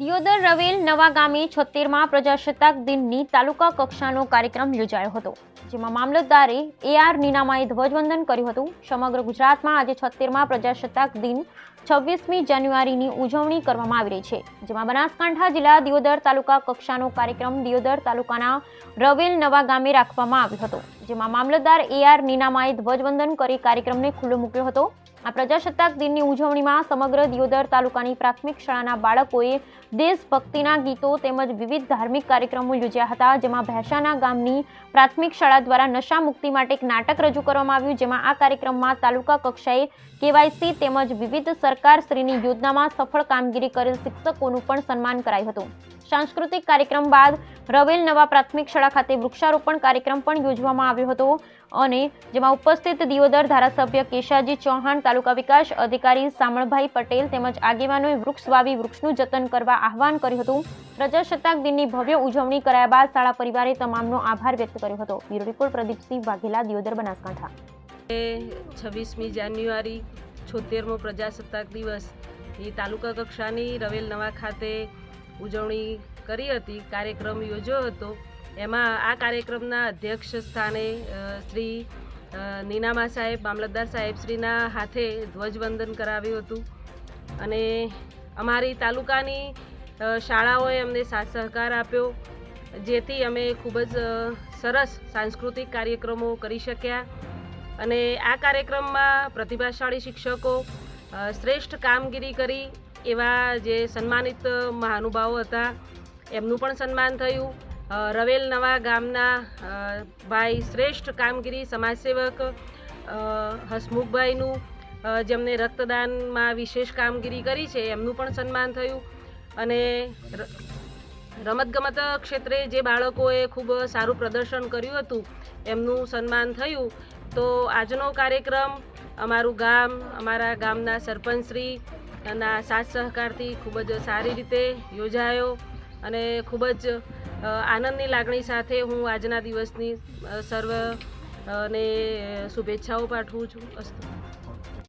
દિયોદર રવેલ નવા ગામે છોતેરમાં પ્રજાસત્તાક દિનની તાલુકા કક્ષાનો કાર્યક્રમ યોજાયો હતો, જેમાં મામલતદારે એઆર નીનામાએ ધ્વજવંદન કર્યું હતું. સમગ્ર ગુજરાતમાં આજે છોતેરમાં પ્રજાસત્તાક દિન છવ્વીસમી જાન્યુઆરીની ઉજવણી કરવામાં આવી રહી છે, જેમાં બનાસકાંઠા જિલ્લા દિયોદર તાલુકા કક્ષાનો કાર્યક્રમ દિયોદર તાલુકાના રવેલ નવા ગામે રાખવામાં આવ્યો હતો. જેમાં મામલતદાર એઆર નીનામાએ ધ્વજવંદન કરી કાર્યક્રમને ખુલ્લો મૂક્યો હતો. આ પ્રજાસત્તાક દિનની ઉજવણીમાં સમગ્ર દિયોદર તાલુકાની પ્રાથમિક શાળાના બાળકોએ દેશભક્તિના ગીતો તેમજ વિવિધ ધાર્મિક કાર્યક્રમો યોજ્યા હતા, જેમાં ભેસાના ગામની પ્રાથમિક શાળા દ્વારા નશા મુક્તિ માટે એક નાટક રજૂ કરવામાં આવ્યું, જેમાં આ કાર્યક્રમમાં તાલુકા કક્ષાએ કેવાયસી તેમજ વિવિધ સરકારશ્રીની યોજનામાં સફળ કામગીરી કરેલ શિક્ષકોનું પણ સન્માન કરાયું હતું. સાંસ્કૃતિક કાર્યક્રમ બાદ રવેલ નવા પ્રાથમિક શાળા ખાતે વૃક્ષારોપણ કાર્યક્રમ પણ યોજવામાં આવ્યો હતો. અને જેમાં ઉપસ્થિત દિયોદર ધારાસભ્ય કેશાજી ચૌહાણ, તાલુકા વિકાસ અધિકારી સામળભાઈ પટેલ તેમજ આગેવાનોએ વૃક્ષ વાવી વૃક્ષનું જતન કરવા આહવાન કર્યું હતું. પ્રજાસત્તાક દિનની ભવ્ય ઉજવણી કરાયા બાદ શાળા પરિવારે તમામનો આભાર વ્યક્ત કર્યો હતો. Bureau report Pradipsinh Vaghela, Deodar Banaskantha. છવ્વીસમી જાન્યુઆરી છોતેરમો પ્રજાસત્તાક દિવસ. એ તાલુકા કક્ષાની રવેલ નવા ખાતે ઉજવણી કરી હતી, કાર્યક્રમ યોજ્યો હતો. એમાં આ કાર્યક્રમના અધ્યક્ષ સ્થાને શ્રી નીનામા સાહેબ, મામલતદાર સાહેબશ્રીના હાથે ધ્વજવંદન કરાવ્યું હતું. અને અમારી તાલુકાની શાળાઓએ અમને સાથ સહકાર આપ્યો, જેથી અમે ખૂબ જ સરસ સાંસ્કૃતિક કાર્યક્રમો કરી શક્યા. અને આ કાર્યક્રમમાં પ્રતિભાશાળી શિક્ષકો શ્રેષ્ઠ કામગીરી કરી એવા જે સન્માનિત મહાનુભાવો હતા, એમનું પણ સન્માન થયું. રવેલ નવા ગામના ભાઈ શ્રેષ્ઠ કામગીરી સમાજસેવક હસમુખભાઈનું જેમને રક્તદાનમાં વિશેષ કામગીરી કરી છે, એમનું પણ સન્માન થયું. અને રમતગમત ક્ષેત્રે જે બાળકોએ ખૂબ સારું પ્રદર્શન કર્યું હતું, એમનું સન્માન થયું. તો આજનો કાર્યક્રમ અમારું ગામ, અમારા ગામના સરપંચશ્રી ના સાથ સહકારથી ખૂબ જ સારી રીતે યોજાયો અને ખૂબ જ આનંદની લાગણી સાથે હું આજના દિવસની સર્વ ને શુભેચ્છાઓ પાઠવું છું. અસ્તુ